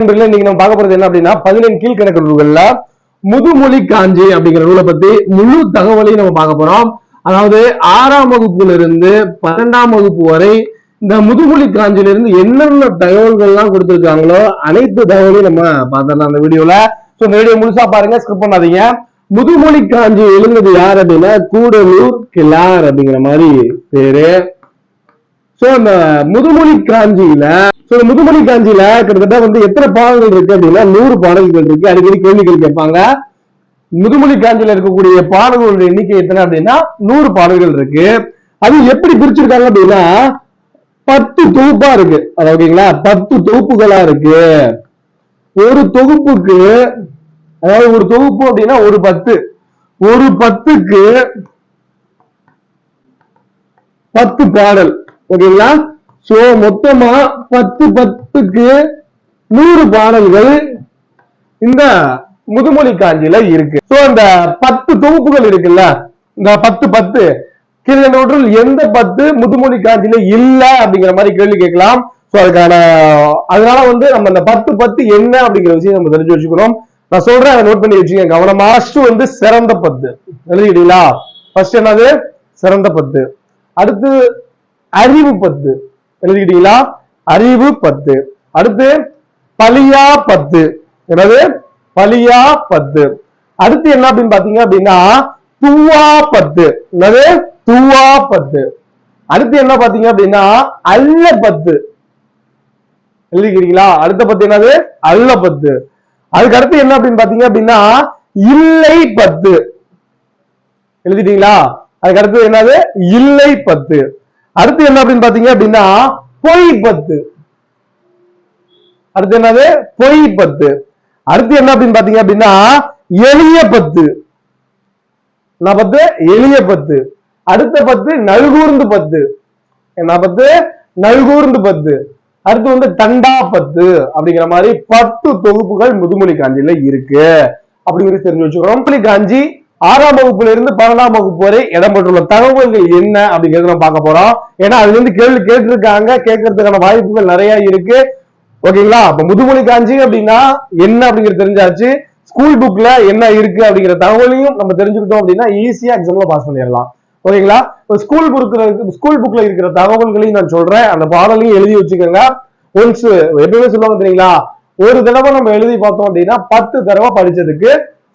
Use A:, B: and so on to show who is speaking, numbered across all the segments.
A: நண்பர்களே, இன்னைக்கு நம்ம பார்க்க போறது என்ன அப்படின்னா பதினெண் கீழ்கணக்கு நூல்கள்ல முதுமொழி காஞ்சி அப்படிங்கிற நூலை பத்தி முழு தகவலையும் நம்ம பார்க்க போறோம். அதாவது ஆறாம் வகுப்புல இருந்து பன்னெண்டாம் வகுப்பு வரை இந்த முதுமொழி காஞ்சியில இருந்து என்னென்ன தகவல்கள் எல்லாம் கொடுத்திருக்காங்களோ அனைத்து தகவலையும் நம்ம பார்த்தோம் அந்த வீடியோல. சோ இந்த வீடியோ முழுசா பாருங்க ஸ்கிப் பண்ணாதீங்க. முதுமொழி காஞ்சி எழுந்தது யார் அப்படின்னா கூடலூர் கிளார் அப்படிங்கிற மாதிரி பேரு. சோ அந்த முதுமொழி காஞ்சியில சோ இந்த முதுமொழி காஞ்சியில கிட்டத்தட்ட வந்து எத்தனை பாடல்கள் இருக்கு அப்படின்னா நூறு பாடல்கள் இருக்கு. அடிக்கடி கேள்விகள் கேட்பாங்க. முதுமொழி காஞ்சியில இருக்கக்கூடிய பாடல்களுடைய எண்ணிக்கை எத்தனை அப்படின்னா நூறு பாடல்கள் இருக்கு. அது எப்படி பிரிச்சிருக்காங்க அப்படின்னா பத்து தொகுப்பா இருக்கு. அது ஓகேங்களா? பத்து தொகுப்புகளா இருக்கு. ஒரு தொகுப்புக்கு அதாவது ஒரு தொகுப்பு அப்படின்னா ஒரு பத்து. ஒரு பத்துக்கு பத்து பாடல். ஓகேங்களா? சோ மொத்தமா பத்து பத்துக்கு நூறு பாடல்கள் இந்த முதுமொழி காஞ்சியில இருக்கு. சோ அந்த பத்து தொகுப்புகள் இருக்குல்ல இந்த பத்து பத்து கீழே நூற்றில் எந்த பத்து முதுமொழி காஞ்சியில இல்ல அப்படிங்கிற மாதிரி கேள்வி கேட்கலாம். சோ அதுக்கான அதனால வந்து நம்ம அந்த பத்து பத்து என்ன அப்படிங்கிற விஷயம் நம்ம தெரிஞ்சு வச்சுக்கணும். நான் சொல்றேன் அதை நோட் பண்ணி வச்சுக்கோங்க. கவனமா. ஃபர்ஸ்ட் வந்து சிறந்த பத்து. எழுதிக்கிட்டீங்களா ஃபர்ஸ்ட் என்னது? சிறந்த பத்து. அடுத்து அறிவு பத்து. எழுதிக்கிட்டீங்களா? அறிவு பத்து. அடுத்து பலியா பத்து. என்னது? பலியா பத்து. அடுத்து என்ன அப்படின்னு பாத்தீங்க அப்படின்னா துவா பத்து. என்னது? துவா பத்து. அடுத்து என்ன பாத்தீங்க அப்படின்னா அல்ல பத்து. எழுதிக்கிறீங்களா? அடுத்த பத்து என்னது? அல்ல பத்து. அதுக்கு அடுத்து என்ன அப்படின்னு பாத்தீங்க அப்படின்னா இல்லை பத்து. எழுதிட்டீங்களா? அதுக்கு அடுத்து என்னது? இல்லை பத்து. அடுத்து என்ன அப்படின்னு பாத்தீங்க அப்படின்னா பொய் பத்து. அடுத்து என்னது? பொய் பத்து. அடுத்து என்ன அப்படின்னு பாத்தீங்க அப்படின்னா எளிய பத்து. என்ன பத்து? எளிய பத்து. அடுத்த பத்து நல்கூர்ந்து பத்து. என்ன பத்து? நல்கூர்ந்து பத்து. அடுத்து வந்து தண்டா பத்து. அப்படிங்கிற மாதிரி பத்து தொகுப்புகள் முதுமொழி காஞ்சியில இருக்கு. அப்படிங்கிறது தெரிஞ்சு வச்சுக்கிறோம் காஞ்சி ஆறாம் வகுப்புல இருந்து பன்னெண்டாம் வகுப்பு வரை இடம்பெற்றுள்ள தகவல்கள் என்ன அப்படிங்கறத நம்ம பார்க்க போறோம். ஏன்னா அதுல இருந்து கேள்வி கேட்டிருக்காங்க. கேட்கறதுக்கான வாய்ப்புகள் நிறைய இருக்கு. ஓகேங்களா? அப்ப முதுமொழி காஞ்சி அப்படின்னா என்ன அப்படிங்கிறது தெரிஞ்சாச்சு. ஸ்கூல் புக்ல என்ன இருக்கு அப்படிங்கிற தகவலையும் நம்ம தெரிஞ்சுக்கிட்டோம் அப்படின்னா ஈஸியா எக்ஸாம்ல பாஸ் பண்ணிடலாம். ஓகேங்களா? இப்போ ஸ்கூல் புக்ல ஸ்கூல் புக்ல இருக்கிற தகவல்களையும் நான் சொல்றேன். அந்த பாடலையும் எழுதி வச்சுக்கோங்க. ஒன்ஸ் எப்பவுமே சொல்லுவாங்க தெரியுங்களா? ஒரு தடவை நம்ம எழுதி பார்த்தோம் அப்படின்னா பத்து தடவை படிச்சதுக்கு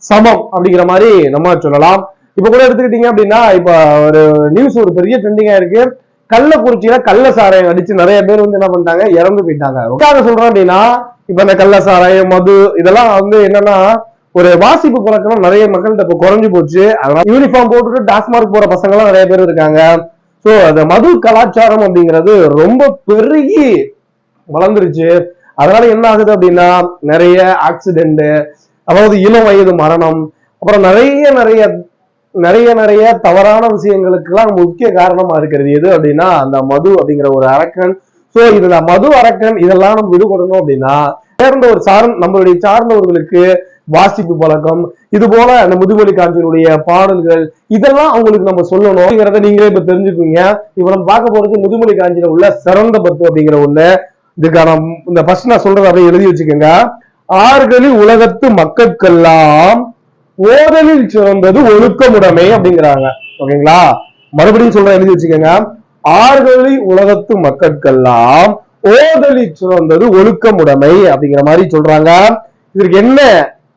A: சமம் அப்படிங்கிற மாதிரி நம்ம சொல்லலாம். இப்ப கூட எடுத்துக்கிட்டீங்க அப்படின்னா இப்ப ஒரு நியூஸ் ஒரு பெரிய ட்ரெண்டிங்கா இருக்கு. கள்ளக்குறிச்சியில கள்ள சாராயம் அடிச்சு நிறைய பேர் வந்து என்ன பண்ணிட்டாங்க? இறந்து போயிட்டாங்க. எதுக்காக சொல்றோம் அப்படின்னா இப்ப இந்த கள்ள சாராயம் மது இதெல்லாம் வந்து என்னன்னா ஒரு வாசிப்பு பழக்கம் நிறைய மக்கள்கிட்ட இப்ப குறைஞ்சு போச்சு. அதனால யூனிஃபார்ம் போட்டுட்டு டாஸ்மார்க் போற பசங்க எல்லாம் நிறைய பேர் இருக்காங்க. சோ அந்த மது கலாச்சாரம் அப்படிங்கிறது ரொம்ப பெருகி வளர்ந்துருச்சு. அதனால என்ன ஆகுது அப்படின்னா நிறைய ஆக்சிடென்ட் அதாவது இளம் வயது மரணம் அப்புறம் நிறைய நிறைய நிறைய நிறைய தவறான விஷயங்களுக்கெல்லாம் முக்கிய காரணமா இருக்கிறது எது அப்படின்னா அந்த மது அப்படிங்கிற ஒரு அரக்கன். சோ இதுல மது அரக்கன் இதெல்லாம் நம்ம விடுபடணும் அப்படின்னா சேர்ந்த ஒரு சார்ந்த நம்மளுடைய சார்ந்தவர்களுக்கு வாசிப்பு பழக்கம் இது போல அந்த முதுமொழி காஞ்சியினுடைய பாடல்கள் இதெல்லாம் அவங்களுக்கு நம்ம சொல்லணும் அப்படிங்கிறத நீங்களே இப்ப தெரிஞ்சுக்குவீங்க. இப்ப நம்ம பார்க்க போறது முதுமொழி காஞ்சியில உள்ள சிறந்த பத்து அப்படிங்கிற ஒண்ணு. இதுக்கான இந்த ஃபர்ஸ்ட் நான் சொல்றதை அப்படியே எழுதி வச்சுக்கோங்க. ஆறுகளில் உலகத்து மக்கட்கெல்லாம் ஓதலில் சிறந்தது ஒழுக்கமுடைமை அப்படிங்கிறாங்க. ஓகேங்களா? மறுபடியும் சொல்ற எழுதி வச்சுக்கோங்க. ஆறுகளில் உலகத்து மக்கட்கெல்லாம் ஓதலி சிறந்தது ஒழுக்கமுடைமை அப்படிங்கிற மாதிரி சொல்றாங்க. இதற்கு என்ன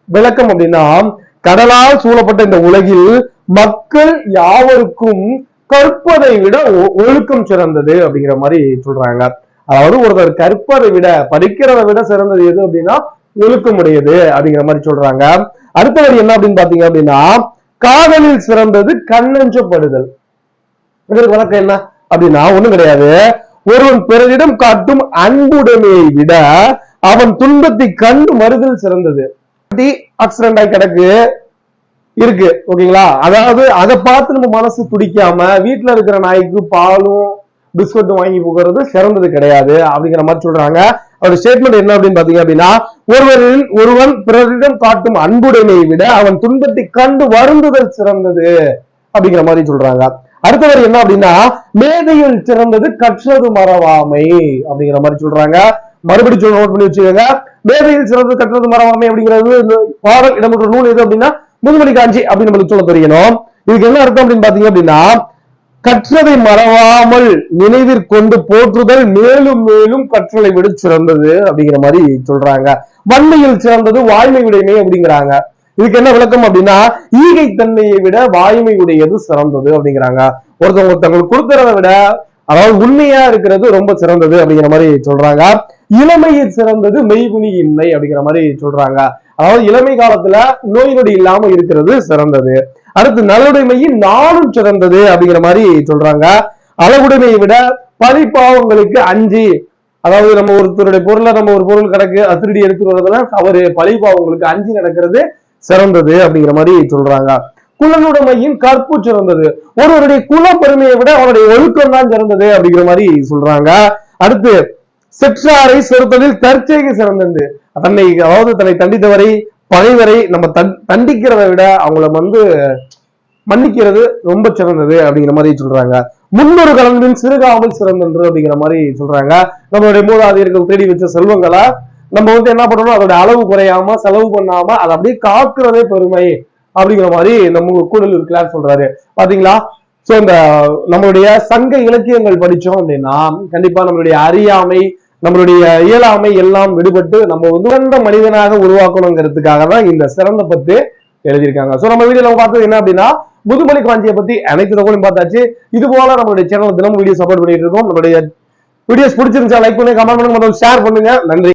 A: விளக்கம் அப்படின்னா கடலால் சூழப்பட்ட இந்த உலகில் மக்கள் யாவருக்கும் கற்பதை விட ஒ- ஒழுக்கம் சிறந்தது அப்படிங்கிற மாதிரி சொல்றாங்க. அதாவது ஒருத்தர் கற்பதை விட படிக்கிறதை விட சிறந்தது எது அப்படின்னா ஒழுக்கமுடையது அப்படிங்கிற மாதிரி சொல்றாங்க. அடுத்த வரி என்ன அப்படின்னு பாத்தீங்க அப்படின்னா காதலில் சிறந்தது கண்ணஞ்சப்படுதல். இதற்கு வழக்கம் என்ன அப்படின்னா ஒண்ணும் கிடையாது. ஒருவன் பிறரிடம் காட்டும் அன்புடைமையை விட அவன் துன்பத்தை கண்டு மறுதல் சிறந்தது. ஆக்சிடென்ட் ஆகி கிடக்கு. இருக்கு ஓகேங்களா? அதாவது அதை பார்த்து நம்ம மனசு துடிக்காம வீட்டுல இருக்கிற நாய்க்கு பாலும் பிஸ்கட் வாங்கி போகிறது சிறந்தது கிடையாது அப்படிங்கிற மாதிரி சொல்றாங்க. அவர் ஸ்டேட்மெண்ட் என்ன அப்படின்னு பாத்தீங்க அப்படின்னா ஒருவரின் ஒருவன் பிறரிடம் காட்டும் அன்புடைமையை விட அவன் துன்பத்தை கண்டு வருந்துதல் சிறந்தது அப்படிங்கிற மாதிரி சொல்றாங்க. அடுத்தவர் என்ன அப்படின்னா மேதையில் சிறந்தது கற்றது மறவாமை அப்படிங்கிற மாதிரி சொல்றாங்க. மறுபடியும் சொல்ல நோட் பண்ணி வச்சுக்கோங்க. மேதையில் சிறந்தது கற்றது மரவாமை அப்படிங்கிறது இந்த பாடல் இடம்பெற்ற நூல் எது அப்படின்னா முதுமணி காஞ்சி அப்படின்னு நம்மளுக்கு சொல்ல தெரியணும். இதுக்கு என்ன அர்த்தம் அப்படின்னு பாத்தீங்க அப்படின்னா கற்றதை மறவாமல் நினைவிற்கொண்டு போற்றுதல் மேலும் மேலும் கற்றலை விட சிறந்தது அப்படிங்கிற மாதிரி சொல்றாங்க. வன்மையில் சிறந்தது வாய்மை உடைமை அப்படிங்கிறாங்க. இதுக்கு என்ன விளக்கம் அப்படின்னா ஈகை தன்மையை விட வாய்மை உடையது சிறந்தது அப்படிங்கிறாங்க. ஒருத்தவங்க ஒருத்தவங்களுக்கு கொடுக்கறத விட அதாவது உண்மையா இருக்கிறது ரொம்ப சிறந்தது அப்படிங்கிற மாதிரி சொல்றாங்க. இளமையில் சிறந்தது மெய்குனி இன்மை அப்படிங்கிற மாதிரி சொல்றாங்க. அதாவது இளமை காலத்துல நோய் நொடி இல்லாம இருக்கிறது சிறந்தது. அடுத்து நலுடைமையின் நாளும் சிறந்தது அப்படிங்கிற மாதிரி சொல்றாங்க. அளவுடைமையை விட பழிப்பாவங்களுக்கு அஞ்சு. அதாவது நம்ம ஒருத்தருடைய பொருளை நம்ம ஒரு பொருள் கிடக்கு அத்திருடி எடுத்துட்டு வரதெல்லாம் தவறு. பழிப்பாவங்களுக்கு அஞ்சு நடக்கிறது சிறந்தது அப்படிங்கிற மாதிரி சொல்றாங்க. குலனுடைமையின் கற்பு சிறந்தது. ஒருவருடைய குல பெருமையை விட அவருடைய ஒழுக்கம் தான் சிறந்தது அப்படிங்கிற மாதிரி சொல்றாங்க. அடுத்து செற்றாரை செலுத்தலில் தற்செய்கை சிறந்தது. தன்னை அதாவது தன்னை தண்டித்தவரை பகைவரை நம்ம தண் தண்டிக்கிறதை விட அவங்கள வந்து மன்னிக்கிறது ரொம்ப சிறந்தது அப்படிங்கிற மாதிரி சொல்றாங்க. முன்னொரு கலந்தின் சிறுகாமல் சிறந்தன்று அப்படிங்கிற மாதிரி சொல்றாங்க. நம்மளுடைய மூதாதையர்கள் தேடி வச்ச செல்வங்களை நம்ம வந்து என்ன பண்ணணும்? அதோட அளவு குறையாம செலவு பண்ணாம அதை அப்படியே காக்குறதே பெருமை அப்படிங்கிற மாதிரி நம்ம கூடல் கிளாஸ் சொல்றாரு. பாத்தீங்களா? சோ இந்த நம்மளுடைய சங்க இலக்கியங்கள் படிச்சோம் அப்படின்னா கண்டிப்பா நம்மளுடைய அறியாமை நம்மளுடைய இயலாமை எல்லாம் விடுபட்டு நம்ம வந்து சிறந்த மனிதனாக உருவாக்கணுங்கிறதுக்காக தான் இந்த சிறந்த பத்து எழுதியிருக்காங்க. சோ நம்ம வீடியோல பார்த்தது என்ன அப்படின்னா முதுமலை காஞ்சியை பத்தி அனைத்து தகவலும் பார்த்தாச்சு. இது போல நம்மளுடைய சேனல் தினமும் வீடியோ சப்போர்ட் பண்ணிட்டு இருக்கோம். நம்மளுடைய வீடியோஸ் பிடிச்சிருந்துச்சா லைக் பண்ணுங்க கமெண்ட் பண்ணுங்க ஷேர் பண்ணுங்க. நன்றி.